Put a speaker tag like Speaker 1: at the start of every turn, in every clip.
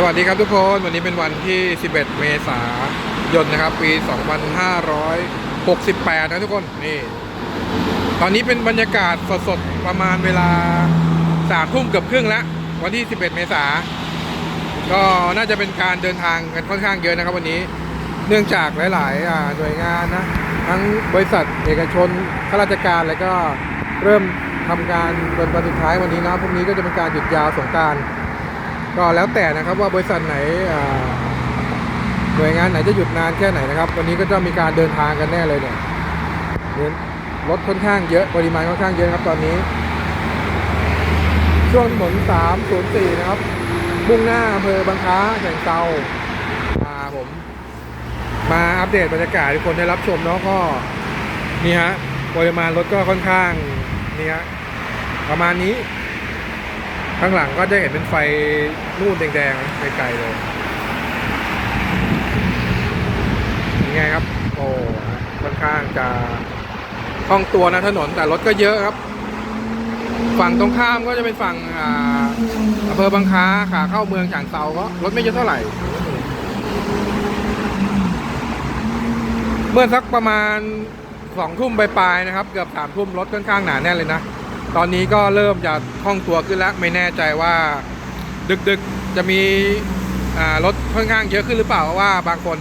Speaker 1: สวัสดีครับทุกคนวันนี้เป็นวันที่ 11 เมษายนนะครับ ปี 2568 นะทุกคนนี่ ตอนนี้เป็นบรรยากาศสดๆ ประมาณเวลา3ทุ่มเกือบครึ่งแล้ว วันที่ 11 เมษาก็น่าจะเป็นการเดินทางกันค่อนข้างเยอะนะครับวันนี้ เนื่องจากหลายๆหน่วยงานนะ ทั้งบริษัทเอกชนข้าราชการแล้วก็เริ่มทำการเป็นวันสุดท้ายวันนี้นะพรุ่งนี้ก็จะเป็นการหยุดยาวสงกราร ก็แล้วแต่นะครับว่าบริษัทไหนหน่วยงานไหนจะหยุดนานแค่ไหนนะครับ วันนี้ก็จะมีการเดินทางกันแน่เลยเนี่ยเนี่ยรถค่อนข้างเยอะปริมาณค่อนข้างเยอะครับตอนนี้ ช่วงถนน304 นะครับ มุ่งหน้าอำเภอบางคล้าแข่งเตาอ่าผม มาอัปเดตบรรยากาศทุกคนได้รับชมเนาะก็นี่ฮะปริมาณรถก็ค่อนข้างนี่ฮะประมาณนี้ ข้างหลังก็จะเห็นเป็นไฟนู่นแดงๆไกลๆเลยยังไงครับ โอ้ค่อนข้างจะคล่องตัวนะถนนแต่รถก็เยอะครับ ฝั่งตรงข้ามก็จะเป็นฝั่งอ่าอำเภอบางค้าขาเข้าเมืองฉางเซาก็รถไม่เยอะเท่าไหร่ เมื่อสักประมาณสองทุ่มปลายๆนะครับ เกือบสามทุ่มรถค่อนข้างหนาแน่นเลยนะ ตอนนี้ก็เริ่มจะคล่องตัวขึ้นแล้ว ไม่แน่ใจว่าดึกๆจะมีรถค่อนข้างเยอะขึ้นหรือเปล่าเพราะว่าบางคน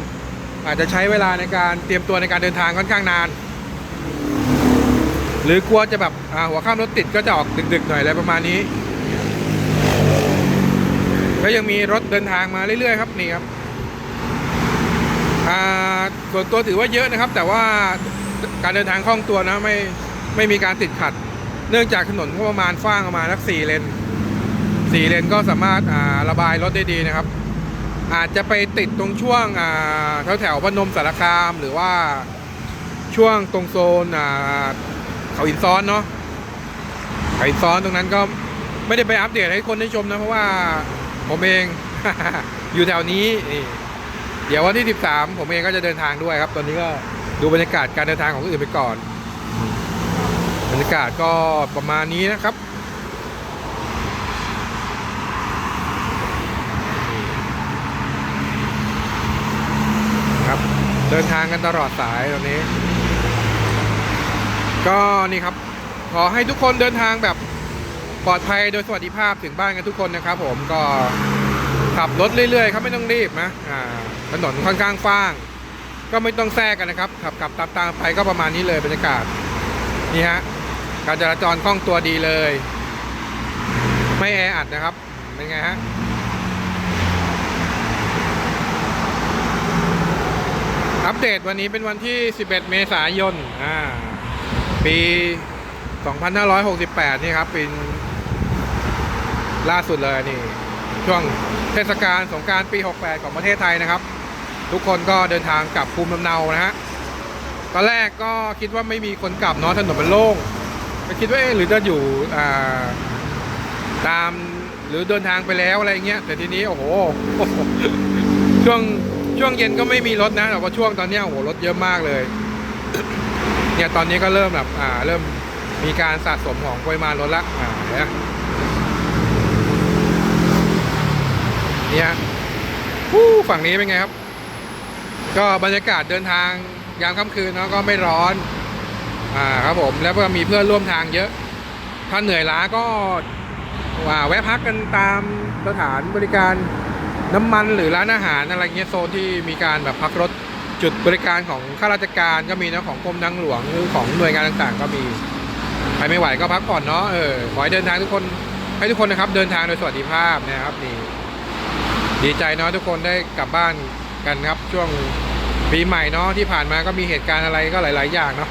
Speaker 1: อาจจะใช้เวลาในการเตรียมตัวในการเดินทางค่อนข้างนาน หรือกลัวจะแบบหัวข้ามรถติดก็จะออกดึกๆหน่อยอะไรประมาณนี้ก็ยังมีรถเดินทางมาเรื่อยๆครับนี่ครับส่วนตัวถือว่าเยอะนะครับ แต่ว่าการเดินทางคล่องตัวนะไม่ไม่มีการติดขัด เนื่องจากถนนก็ประมาณฟ้างประมาณสักสี่เลนสี่เลนก็สามารถาระบายรถได้ดีนะครับ อาจจะไปติดตรงช่วงแถวแถวพนมสารคามหรือว่าช่วงตรงโซนเขาหินซ้อนเนาะเขาหินซ้อนตรงนั้นก็ไม่ได้ไปอัปเดตให้คนได้ชมนะเพราะว่าผมเองอยู่แถวนี้นี่เดี๋ยววันที่ 13 ผมเองก็จะเดินทางด้วยครับ ตอนนี้ก็ดูบรรยากาศการเดินทางของคนอื่นไปก่อน บรรยากาศก็ประมาณนี้นะครับครับ เดินทางกันตลอดสายตอนนี้ ก็นี่ครับ ขอให้ทุกคนเดินทางแบบปลอดภัยโดยสวัสดิภาพถึงบ้านกันทุกคนนะครับผมก็ขับรถเรื่อยๆครับไม่ต้องรีบนะอ่าถนนค่อนข้างฟ้าง ก็ไม่ต้องแทรกกันนะครับขับขับตามตามๆไปก็ประมาณนี้เลยบรรยากาศนี่ฮะ การจราจรคล่องตัวดีเลย ไม่แออัดนะครับ เป็นไงฮะอัปเดตวันนี้เป็นวันที่ 11 เมษายน อ่า ปี 2568 นี่ครับ เป็น ล่าสุดเลยนี่ ช่วงเทศกาลสงการปี 68 ของประเทศไทยนะครับ ทุกคนก็เดินทางกลับภูมิลำเนานะฮะ ตอนแรกก็คิดว่าไม่มีคนกลับเนาะถนนมันโล่ง ก็คิดว่าเอหรือจะอยู่อ่าตามหรือเดินทางไปแล้วอะไรเงี้ยแต่ทีนี้โอ้โหช่วงช่วงเย็นก็ไม่มีรถนะแต่ว่าช่วงตอนนี้โอ้โหรถเยอะมากเลย เนี่ยตอนนี้ก็เริ่มแบบอ่า เริ่มมีการสะสมของปริมาณรถละอ่าเนี่ยฟู้ฝั่งนี้เป็นไงครับ ก็บรรยากาศเดินทางยามค่ำคืนเนาะก็ไม่ร้อน อ่าครับผมแล้วก็มีเพื่อนร่วมทางเยอะ ถ้าเหนื่อยล้าก็ว่าแวะพักกันตามสถานบริการน้ำมันหรือร้านอาหารอะไรเงี้ยโซนที่มีการแบบพักรถจุดบริการของข้าราชการก็มีนะของกรมทางหลวงหรือของหน่วยงานต่างๆ ก็มีใครไม่ไหวก็พักผ่อนเนาะเออขอให้เดินทางทุกคนให้ทุกคนนะครับ เดินทางโดยสวัสดิภาพนะครับนี่ดีใจเนาะทุกคนได้กลับบ้านกันครับช่วงปีใหม่เนาะที่ผ่านมาก็มีเหตุการณ์อะไรก็หลาย ๆ อย่างเนาะ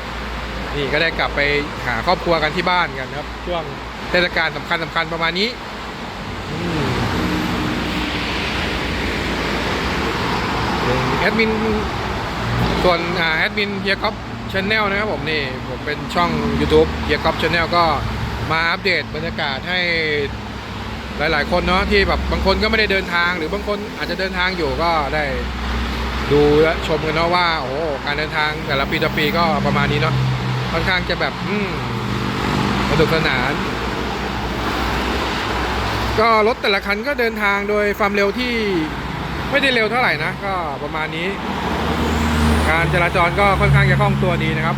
Speaker 1: นี่ก็ได้กลับไปหาครอบครัวกันที่บ้านกันครับ ช่วงเทศกาลสำคัญสคัญๆประมาณนี้อืมแอดมินส่วนอ่าแอดมินเฮียก๊อฟชาแนลนะครับผมนี่ผมเป็นช่อง YouTube เฮียก๊อฟชาแนลก็มาอัปเดตบรรยากาศให้หลาย ๆ คนเนาะที่แบบบางคนก็ไม่ได้เดินทาง หรือบางคนอาจจะเดินทางอยู่ก็ได้ดูและชมกันเนาะว่าโอ้การเดินทางแต่ละปีต่อปีก็ประมาณนี้เนาะ ค่อนข้างจะแบบ อืมสนุกสนาน ก็รถแต่ละคันก็เดินทางโดยความเร็วที่ไม่ได้เร็วเท่าไหร่นะ ก็ประมาณนี้ การจราจรก็ค่อนข้างจะคล่องตัวดีนะครับ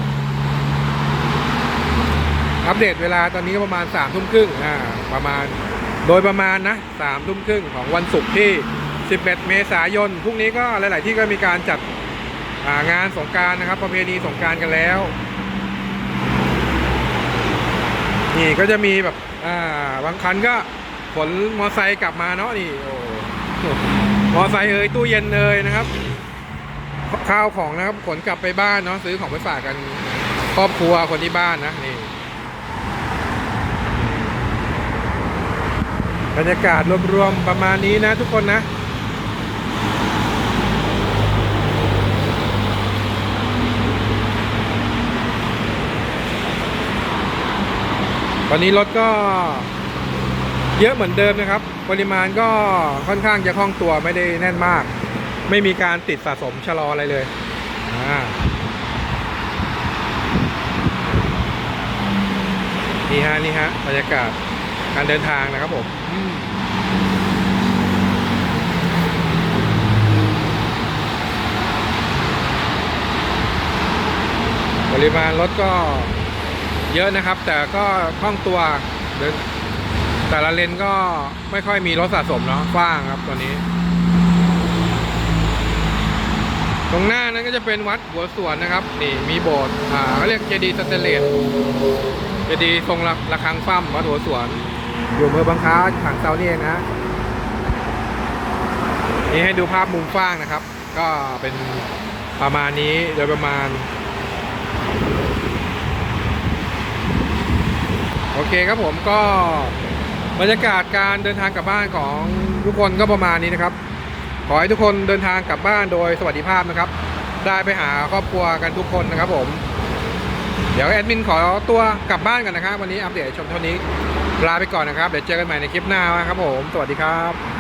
Speaker 1: อัปเดตเวลาตอนนี้ก็ประมาณ3ามทุ่มครึ่งอ่าประมาณโดยประมาณนะสามทุ่มครึ่งของวันศุกร์ที่ 11 เมษายนพรุ่งนี้ก็หลาย ๆ ที่ก็มีการจัดงานสงการนะครับ ประเพณีสงการกันแล้ว นี่ก็จะมีแบบ อ่า บางคันก็ขนมอไซค์กลับมาเนาะนี่โอ้มอไซค์เอ่ยตู้เย็นเอ่ยนะครับ ข้าวของนะครับขนกลับไปบ้านเนาะซื้อของไปฝากกันครอบครัวคนที่บ้านนะนี่บรรยากาศรวมๆประมาณนี้นะทุกคนนะ ตอนนี้รถก็เยอะเหมือนเดิมนะครับ ปริมาณก็ค่อนข้างจะคล่องตัวไม่ได้แน่นมาก ไม่มีการติดสะสมชะลออะไรเลยนี่ฮะนี่ฮะบรรยากาศการเดินทางนะครับผมปริมาณรถก็ เยอะนะครับ แต่ก็คล่องตัวเดินแต่ละเลนก็ไม่ค่อยมีรถสะสมเนาะกว้างครับตัวนี้ ตรงหน้านั้นก็จะเป็นวัดหัวสวนนะครับ นี่มีโบสถ์อ่าเขาเรียกเจดีย์สเตเลสเจดีย์ทรงระระฆังฟั่มวัดหัวสวน อยู่อำเภอบางค้าถังเตาเนี่เองนะนี่ให้ดูภาพมุมฟ้างนะครับ ก็เป็นประมาณนี้โดยประมาณ โอเคครับผมก็บรรยากาศการเดินทางกลับบ้านของทุกคนก็ประมาณนี้นะครับ ขอให้ทุกคนเดินทางกลับบ้านโดยสวัสดิภาพนะครับ ได้ไปหาครอบครัวกันทุกคนนะครับผม เดี๋ยวแอดมินขอตัวกลับบ้านกันนะครับ วันนี้อัปเดตชมเท่านี้ลาไปก่อนนะครับ เดี๋ยวเจอกันใหม่ในคลิปหน้านะครับผม สวัสดีครับ